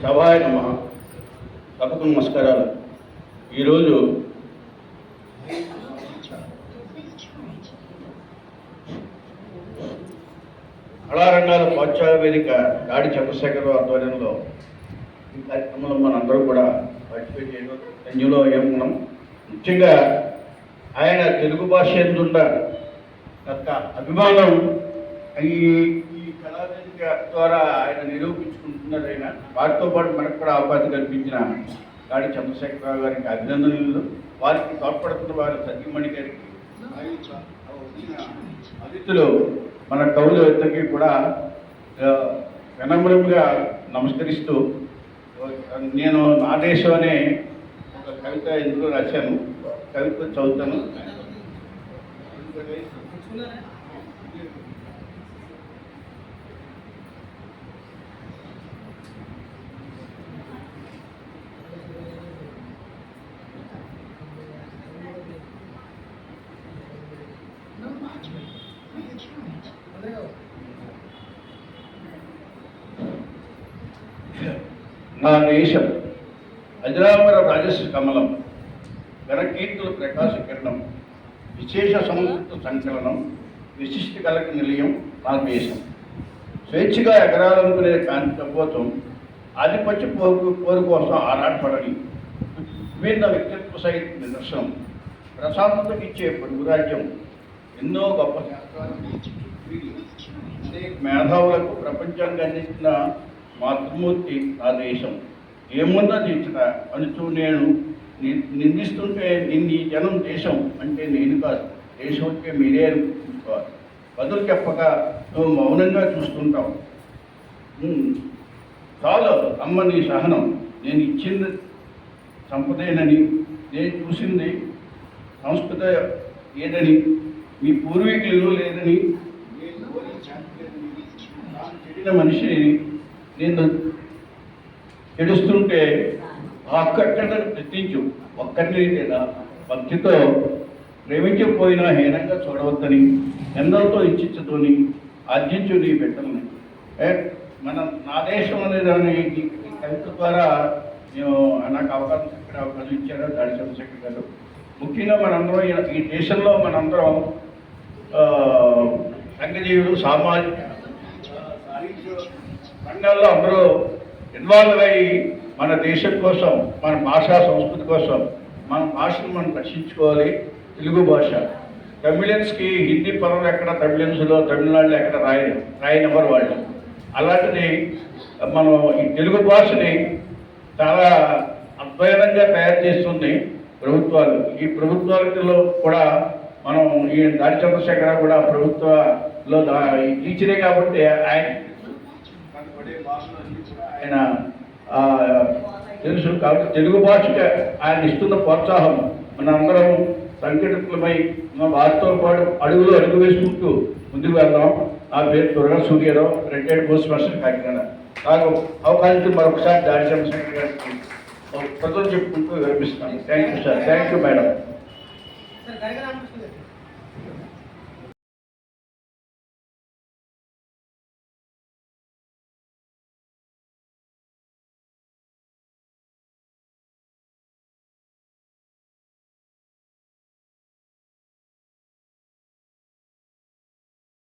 సభాయ నమ. సభకు నమస్కారాలు. ఈరోజు కళారంగాల ప్రోత్సాహ వేదిక దాడి చంద్రశేఖర్ ఆధ్వర్యంలో ఈ కార్యక్రమంలో మనందరూ కూడా పార్టిసిపేట్ చేయడం ధన్యులో ఏమున్నాం ముఖ్యంగా ఆయన తెలుగు భాష ఎందుండ యొక్క అభిమానం ఈ ఈ కళావేదిక ద్వారా ఆయన నిరూపించుకుంటున్నారు ఆయన వారితో పాటు మనకు కూడా అవకాశం కల్పించిన గాడి చంద్రశేఖరరావు గారికి అభినందనలు. వారికి తోడ్పడుతున్న వారు సత్యమణి గారికి అతిథులు మన కవులు ఇద్దరికి కూడా వినమ్రంగా నమస్కరిస్తూ నేను నా దేశం అనే ఒక కవిత ఇందులో రాశాను. కవిత చదువుతాను. నా దేశం అజరామర రాజస్వ కమలం గణకీర్తుల ప్రకాశ కిరణం విశేష సంస్కృత సంకలనం విశిష్ట కళకు నిలయం నా దేశం. స్వేచ్ఛగా ఎగరాలనుకునే కాంతి కపోతం ఆధిపత్య పోరు పోరు కోసం ఆరాటపడని విభిన్న వ్యక్తిత్వ సహిత నిదర్శనం ప్రశాంతతకిచ్చే పొరుగు రాజ్యం ఎన్నో గొప్ప శాస్త్రాలు మేధావులకు ప్రపంచానికి అందించిన మాతృమూర్తి ఆ దేశం ఏమున్నది ఇచ్చిన అనుచు నేను ని- నిందిస్తుంటే నిన్ను ఈ జనం దేశం అంటే నేను కాదు. దేశం అంటే మీరే అనుకుంటుకోవాలి బదులు చెప్పక నువ్వు మౌనంగా చూస్తుంటావు. చాలు అమ్మ నీ సహనం. నేను ఇచ్చింది సంపదేనని నేను చూసింది సంస్కృత ఏదని మీ పూర్వీకులు లేదని నేను చెడిన మనిషిని నేను తెలుస్తుంటే ఆ ఒక్కటను ప్రశ్నించు లేదా భక్తితో ప్రేమించకపోయినా హీనంగా చూడవద్దని ఎందరితో ఇచ్చిచ్చుతోని ఆర్జించు నీ బిడ్డల్ని. ఏ, మన నా దేశం అనే దాని కవిత ద్వారా నేను నాకు అవకాశం చెప్పిన అవకాశం ఇచ్చారు దాడి చంద్రశేఖర్ గారు. ముఖ్యంగా మనందరం ఈ- ఈ దేశంలో మనందరం ఆ, సంఘజీవులు సామాజిక రంగాల్లో అందరూ ఇన్వాల్వ్ అయ్యి మన దేశం కోసం మన భాషా సంస్కృతి కోసం మన భాషను మనం రక్షించుకోవాలి తెలుగు భాష. తమిళన్స్కి హిందీ పదం ఎక్కడ తమిళన్స్లో తమిళనాడులో ఎక్కడ రాయ రాయనివ్వరు వాళ్ళు. అలాంటిది మనం ఈ తెలుగు భాషని చాలా అద్వైతంగా తయారు చేస్తుంది ప్రభుత్వాలు. ఈ ప్రభుత్వాలలో కూడా మనం ఈ దాని చంద్రశేఖర కూడా ప్రభుత్వలో టీచరే కాబట్టి ఆయన ఆయన తెలుసు కాబట్టి తెలుగు భాషకి ఆయన ఇస్తున్న ప్రోత్సాహం మనందరం సంఘటితులమై వారితో పాటు అడుగులు అడుగు వేసుకుంటూ ముందుకు వెళ్దాం. నా పేరు Durga Suryarao retired post master Kakinada. నాకు అవకాశం మరొకసారి దాడి చంద్రశేఖర్ గారికి ప్రజలు చెప్పుకుంటూ వినిపిస్తాను thank you sir. Thank you madam.